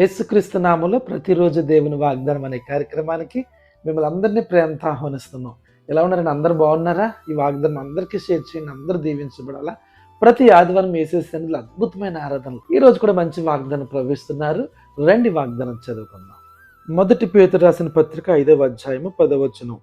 యేసుక్రీస్తు నామంలో ప్రతిరోజు దేవుని వాగ్దానం అనే కార్యక్రమానికి మిమ్మల్ని అందరినీ ప్రేమతో ఆహ్వానిస్తున్నాం. ఎలా ఉన్నారని అందరు బాగున్నారా? ఈ వాగ్దానం అందరికీ షేర్ చేయండి అందరూ దీవించబడాలా? ప్రతి ఆదివారం వేసేసేందుకు అద్భుతమైన ఆరాధనలు. ఈ రోజు కూడా మంచి వాగ్దానం ప్రవేశిస్తున్నారు రండి వాగ్దానం చదువుకుందాం. మొదటి పేతురు రాసిన పత్రిక ఐదవ అధ్యాయము పదవచ్చును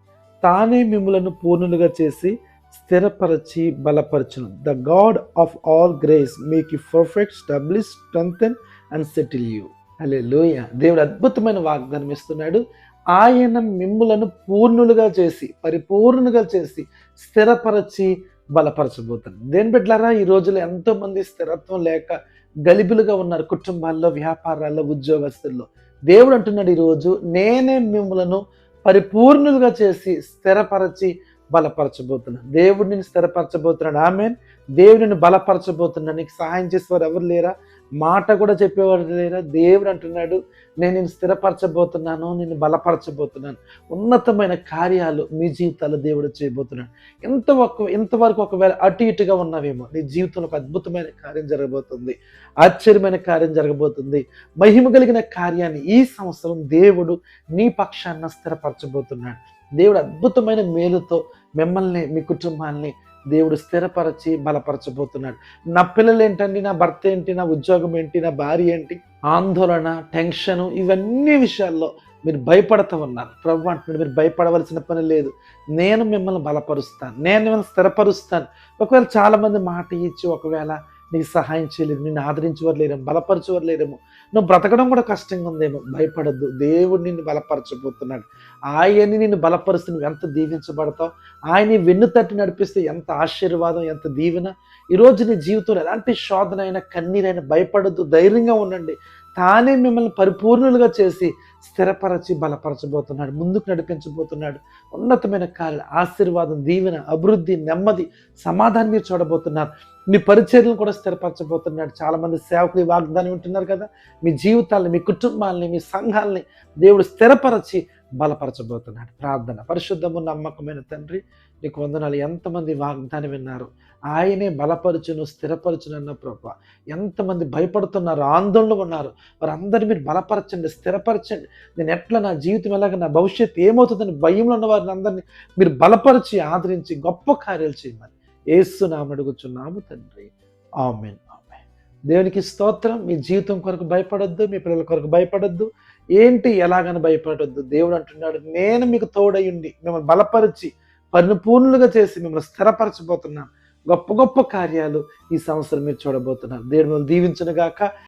తానే మిమ్మలను పూర్ణులుగా చేసి స్థిరపరచి బలపరచును. The God of all grace make you perfect establish strengthen and settle you. అలే లోయ దేవుడు అద్భుతమైన వాగ్దానం ఇస్తున్నాడు. ఆయన మిమ్ములను పూర్ణులుగా చేసి పరిపూర్ణులుగా చేసి స్థిరపరచి బలపరచబోతుంది దేని బిడ్డలారా ఈ రోజుల్లో ఎంతోమంది స్థిరత్వం లేక గలిబిలుగా ఉన్నారు కుటుంబాల్లో వ్యాపారాల్లో ఉద్యోగస్తుల్లో. దేవుడు అంటున్నాడు ఈరోజు నేనే మిమ్మలను పరిపూర్ణులుగా చేసి స్థిరపరచి బలపరచబోతున్నాను. దేవుడు స్థిరపరచబోతున్నాడు. ఆమె దేవుడు నిన్ను బలపరచబోతున్నాడు. నీకు సహాయం చేసేవారు ఎవరు లేరా? మాట కూడా చెప్పేవారు లేరా? దేవుడు అంటున్నాడు నేను నేను స్థిరపరచబోతున్నాను నేను బలపరచబోతున్నాను. ఉన్నతమైన కార్యాలు మీ జీవితాలు దేవుడు చేయబోతున్నాడు. ఎంత ఒక ఇంతవరకు ఒకవేళ అటు ఇటుగా ఉన్నావేమో నీ జీవితంలో ఒక అద్భుతమైన కార్యం జరగబోతుంది. ఆశ్చర్యమైన కార్యం జరగబోతుంది. మహిమ కలిగిన కార్యాన్ని ఈ సంవత్సరం దేవుడు నీ పక్షాన స్థిరపరచబోతున్నాడు. దేవుడు అద్భుతమైన మేలుతో మిమ్మల్ని మీ కుటుంబాన్ని దేవుడు స్థిరపరచి బలపరచబోతున్నాడు. నా పిల్లలు ఏంటండి నా భర్త ఏంటి నా ఉద్యోగం ఏంటి నా భార్య ఏంటి ఆందోళన టెన్షన్ ఇవన్నీ విషయాల్లో మీరు భయపడుతూ ఉన్నారు. ప్రభు అంటున్నాడు మీరు భయపడవలసిన పని లేదు. నేను మిమ్మల్ని బలపరుస్తాను. నేను మిమ్మల్ని స్థిరపరుస్తాను. ఒకవేళ చాలామంది మాట ఇచ్చి ఒకవేళ నీకు సహాయం చేయలేదు నిన్ను ఆదరించేవారు లేరేమో నువ్వు బ్రతకడం కూడా కష్టంగా ఉందేమో భయపడద్దు. దేవుడు నిన్ను బలపరచబోతున్నాడు. ఆయన్ని నిన్ను బలపరుస్తూ నువ్వు ఎంత దీవించబడతావు? ఆయన్ని వెన్ను తట్టి నడిపిస్తే ఎంత ఆశీర్వాదం ఎంత దీవెన? ఈరోజు నీ జీవితంలో ఎలాంటి శోధన అయినా కన్నీరైనా భయపడద్దు ధైర్యంగా ఉండండి. తానే మిమ్మల్ని పరిపూర్ణులుగా చేసి స్థిరపరచి బలపరచబోతున్నాడు ముందుకు నడిపించబోతున్నాడు. ఉన్నతమైన కార్య ఆశీర్వాదం దీవెన అభివృద్ధి నెమ్మది సమాధానం మీరు చూడబోతున్నారు. మీ పరిచర్లను కూడా స్థిరపరచబోతున్నాడు. చాలామంది సేవకులు వాగ్దానం ఉంటున్నారు కదా. మీ జీవితాలని మీ కుటుంబాలని మీ సంఘాలని దేవుడు స్థిరపరచి బలపరచబోతున్నాడు. ప్రార్థన. పరిశుద్ధము నమ్మకమైన తండ్రి నీకు వందనాలు. ఎంతమంది వాగ్దానం విన్నారు? ఆయనే బలపరచును స్థిరపరచును అన్న ప్రభు. ఎంతమంది భయపడుతున్నారు? ఆందోళన ఉన్నారు. వారందరినీ మీరు బలపరచండి స్థిరపరచండి. నేను ఎట్లా నా జీవితం ఎలాగ నా భవిష్యత్తు ఏమవుతుందని భయంలో ఉన్న వారిని అందరినీ మీరు బలపరిచి ఆదరించి గొప్ప కార్యాలు చేయమని ఏసునామని అడుగుచున్నాము తండ్రి. ఆమెన్. ఆమెన్. దేవునికి స్తోత్రం. మీ జీవితం కొరకు భయపడొద్దు మీ పిల్లల కొరకు భయపడొద్దు. ఏంటి ఎలాగని భయపడొద్దు? దేవుడు అంటున్నాడు నేను మీకు తోడయుండి మిమ్మల్ని బలపరిచి పరిపూర్ణులుగా చేసి మిమ్మల్ని స్థిరపరచబోతున్నాను. గొప్ప గొప్ప కార్యాలు ఈ సంవత్సరం మీరు చూడబోతున్నారు. దేవుడు మిమ్మల్ని దీవించను గాక